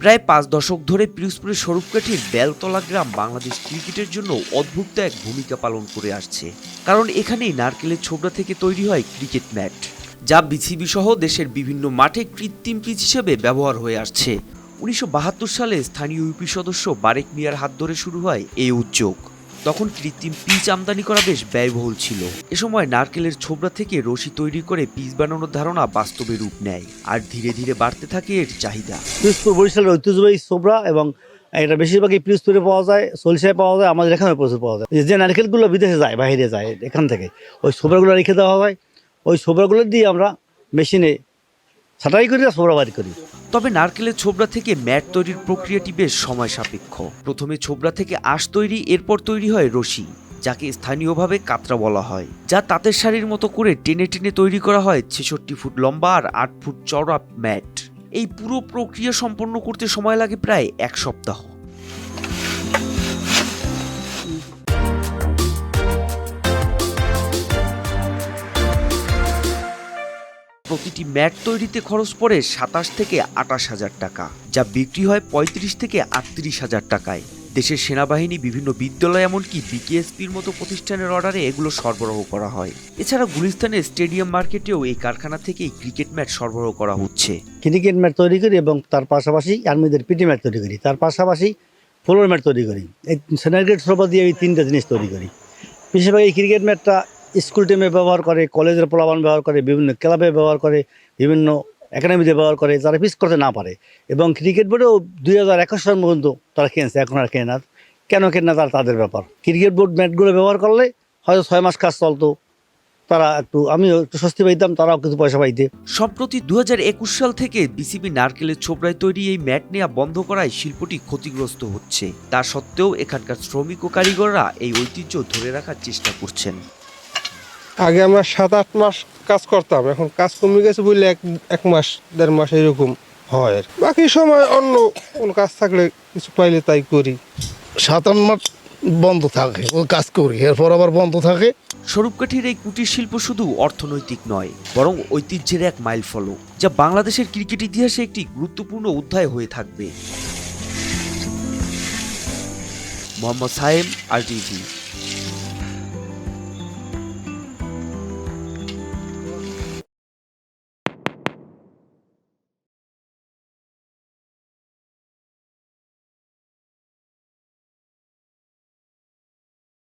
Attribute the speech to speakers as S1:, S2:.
S1: প্রায় পাঁচ দশক ধরে পিরোজপুরের স্বরূপকাঠির বেলতলা গ্রাম বাংলাদেশ ক্রিকেটের জন্য অদ্ভুত এক ভূমিকা পালন করে আসছে। কারণ এখানেই নারকেলের ছোবড়া থেকে তৈরি হয় ক্রিকেট ম্যাট, যা বিসিবি সহ দেশের বিভিন্ন মাঠে কৃত্রিম পিচ হিসেবে ব্যবহার হয়ে আসছে। উনিশশো বাহাত্তর সালে স্থানীয় ইউপি সদস্য বারেক মিয়ার হাত ধরে শুরু হয় এই উদ্যোগ। তখন কৃত্রিম পিচ আমদানি করা বেশ ব্যয়বহুল ছিল। এ সময় নারকেলের ছোবড়া থেকে রশি তৈরি করে পিচ বানানোর ধারণা বাস্তবে রূপ নেয়, আর ধীরে ধীরে বাড়তে থাকে এর চাহিদা।
S2: পিরোজপুর বরিশালের ঐতিহ্যবাহী সোবরা এবং এটা বেশিরভাগই পিরোজপুরে পাওয়া যায়, সরিষায় পাওয়া যায়, আমাদের এখানে প্রচুর পাওয়া যায়। যে নারকেলগুলো বিদেশে যায়, বাইরে যায়, এখান থেকে, ওই সোবরাগুলো রেখে দেওয়া হয়। ওই সোবরাগুলো দিয়ে আমরা মেশিনে ছাটাই করি আর সোবরা বাড়ি করি।
S1: তবে নারকেলের ছোবড়া থেকে ম্যাট তৈরির প্রক্রিয়াটি বেশ সময় সাপেক্ষ প্রথমে ছোবড়া থেকে আশ তৈরি, এরপর তৈরি হয় রশি, যাকে স্থানীয়ভাবে কাতরা বলা হয়। যা তাঁতের শাড়ির মতো করে টেনে টেনে তৈরি করা হয় ছেষট্টি ফুট লম্বা আর আট ফুট চড়া ম্যাট। এই পুরো প্রক্রিয়া সম্পন্ন করতে সময় লাগে প্রায় এক সপ্তাহ। প্রতিটি ম্যাট তৈরিতে খরচ পড়ে সাতাশ থেকে আটাশ হাজার টাকা, যা বিক্রি হয় পঁয়ত্রিশ থেকে আটত্রিশ হাজার টাকায়। দেশের সেনাবাহিনী, বিভিন্ন বিদ্যালয়, এমনকি বিকেএসপির মতো প্রতিষ্ঠানের অর্ডারে এগুলো সরবরাহ করা হয়। এছাড়া গুলিস্তানের স্টেডিয়াম মার্কেটেও এই কারখানা থেকেই ক্রিকেট ম্যাট সরবরাহ করা হচ্ছে।
S2: ক্রিকেট ম্যাট তৈরি করি এবং তার পাশাপাশি আর্মিদের পিটি ম্যাট তৈরি করি। তার পাশাপাশি ফ্লোর ম্যাট তৈরি করি। এই সেনার্গেট সরবরাহ দিয়ে এই তিনটা জিনিস তৈরি করি। বেশিরভাগ এই ক্রিকেট ম্যাটটা স্কুল টিমে ব্যবহার করে কলেজের পোলাবান ব্যবহার করে, বিভিন্ন ক্লাবে ব্যবহার করে, বিভিন্ন একাডেমিতে ব্যবহার করে, যারা পিস করতে না পারে। এবং ক্রিকেট বোর্ডেও দুই হাজার একুশ সাল পর্যন্ত তারা কিনছে এখন আর কেনে না। কেন কেনে না তার, তাদের ব্যাপার। ক্রিকেট বোর্ড ম্যাটগুলো ব্যবহার করলে হয়তো ছয় মাস কাজ চলতো। তারা একটু, আমিও একটু স্বস্তি পাইতাম, তারাও কিছু পয়সা পাইতে।
S1: সম্প্রতি দু হাজার একুশ সাল থেকে বিসিবি নারকেলের ছোবড়ায় তৈরি এই ম্যাট নেওয়া বন্ধ করায় শিল্পটি ক্ষতিগ্রস্ত হচ্ছে। তা সত্ত্বেও এখানকার শ্রমিক ও কারিগররা এই ঐতিহ্য ধরে রাখার চেষ্টা করছেন।
S3: আগে আমরা সাত আট মাস কাজ করতাম। এখন কাজ কমে গেছে বললে এক এক মাস দেড় মাস এরকম হয় আর বাকি সময় অন্য কোনো কাজ থাকলে কিছু পাইলে তাই করি।
S4: সাত আট মাস বন্ধ থাকে ও কাজ করি এরপর আবার বন্ধ থাকে।
S1: স্বরূপকাঠির এই কুটির শিল্প শুধু অর্থনৈতিক নয় বরং ঐতিহ্যের এক মাইল ফলক যা বাংলাদেশের ক্রিকেট ইতিহাসে একটি গুরুত্বপূর্ণ অধ্যায় হয়ে থাকবে। মোহাম্মদ সাহেব আর টিভি।